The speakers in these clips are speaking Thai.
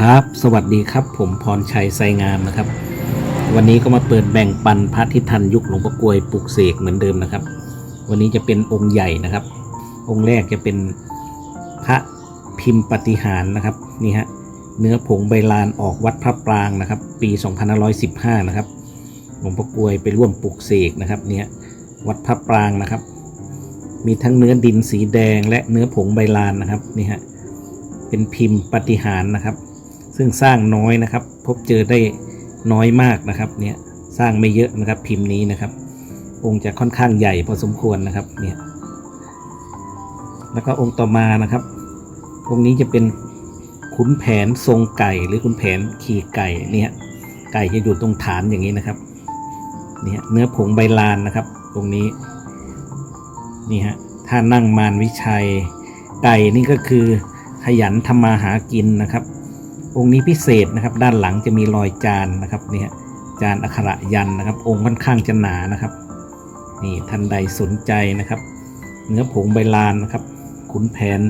ครับ สวัสดีครับ ผมพรชัยไซงามนะครับ วันนี้ก็มาเปิดแบ่งปันพระทิทันยุคหลวงพ่อกลวยปลุกเสกเหมือนเดิมนะครับ วันนี้จะเป็นองค์ใหญ่นะครับ องค์แรกจะเป็นพระพิมพ์ปฏิหารนะครับนี่ฮะเนื้อผงใบลานออกวัดพระปรางนะครับ ปี 2515 นะครับหลวงพ่อกลวยไปร่วมปลุกเสกนะครับเนี่ยวัดพระปรางนะครับ มีทั้งเนื้อดินสีแดงและเนื้อผงใบลานนะครับนี่ฮะเป็นพิมพ์ปฏิหารนะครับ ซึ่งสร้างน้อยนะครับ พบเจอได้น้อยมากนะครับเนี่ยสร้างไม่เยอะนะครับพิมพ์นี้นะครับ องค์จะค่อนข้างใหญ่พอสมควรนะครับเนี่ยแล้วก็องค์ต่อมานะครับ องค์นี้จะเป็นขุนแผนทรงไก่หรือขุนแผนขี่ไก่เนี่ยไก่จะอยู่ตรงฐานอย่างนี้นะครับเนี่ยเนื้อผงใบลานนะครับตรงนี้นี่ฮะถ้านั่งมารวิชัยไก่นี่ก็คือขยันทำมาหากินนะครับ องค์นี้พิเศษนะครับ ด้านหลังจะมีรอยจานนะครับเนี่ยจานอักขระยันนะครับ องค์ค่อนข้างจะหนานะครับ นี่ท่านใดสนใจนะครับ เนื้อผงใบลานนะครับ ขุนแผน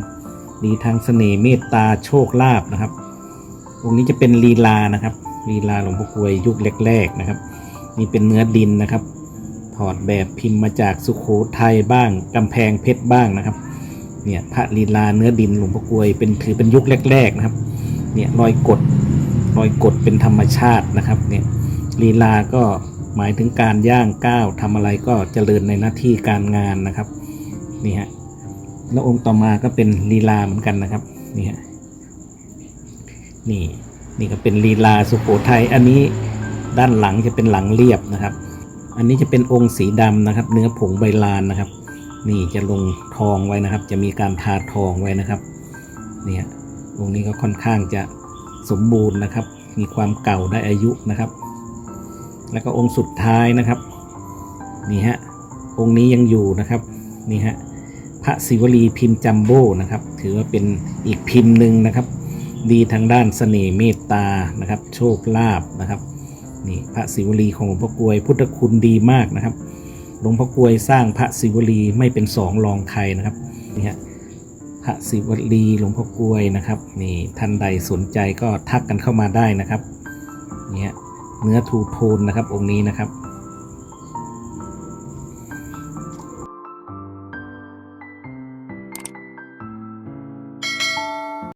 มีทางเสน่ห์เมตตาโชคลาภนะครับ องค์นี้จะเป็นลีลานะครับลีลาหลวงพ่อกวยยุคแรกๆนะครับนี่เป็นเนื้อดินนะครับ ถอดแบบพิมพ์มาจากสุขโขทัยบ้างกำแพงเพชรบ้างนะครับ เนี่ยพระลีลาเนื้อดินหลวงพ่อกวยเป็นถือเป็นยุคแรกๆนะครับ เนี่ยรอยกดรอยกดเป็นธรรมชาตินะครับเนี่ยลีลาก็หมายถึงการย่างก้าวทำอะไรก็เจริญในหน้าที่การงานนะครับนี่ฮะแล้วองค์ต่อมาก็เป็นลีลาเหมือนกันนะครับนี่ฮะนี่นี่ก็เป็นลีลาสุโขทัยอันนี้ด้านหลังจะเป็นหลังเรียบนะครับ อันนี้จะเป็นองค์สีดำนะครับ เนื้อผงใบลานนะครับ นี่จะลงทองไว้นะครับ จะมีการทาทองไว้นะครับ เนี่ย องค์นี้ก็ค่อนข้างจะสมบูรณ์นะครับ มีความเก่าได้อายุนะครับ แล้วก็องค์สุดท้ายนะครับ นี่ฮะ องค์นี้ยังอยู่นะครับ นี่ฮะ พระศิวลีพิมพ์จัมโบ้นะครับ ถือว่าเป็นอีกพิมพ์หนึ่งนะครับ ดีทางด้านเสน่ห์เมตตา นะครับ โชคลาภนะครับ นี่พระศิวลีของหลวงพ่อกลวย พุทธคุณดีมากนะครับ หลวงพ่อกลวยสร้างพระศิวลีไม่เป็นสองรองใครนะครับ นี่ฮะ พระศิวลีหลวงพ่อกลวยนะครับนี่ท่านใดสนใจก็ทักกันเข้ามาได้นะครับเนี่ยเนื้อทูโทนนะครับองค์นี้นะครับ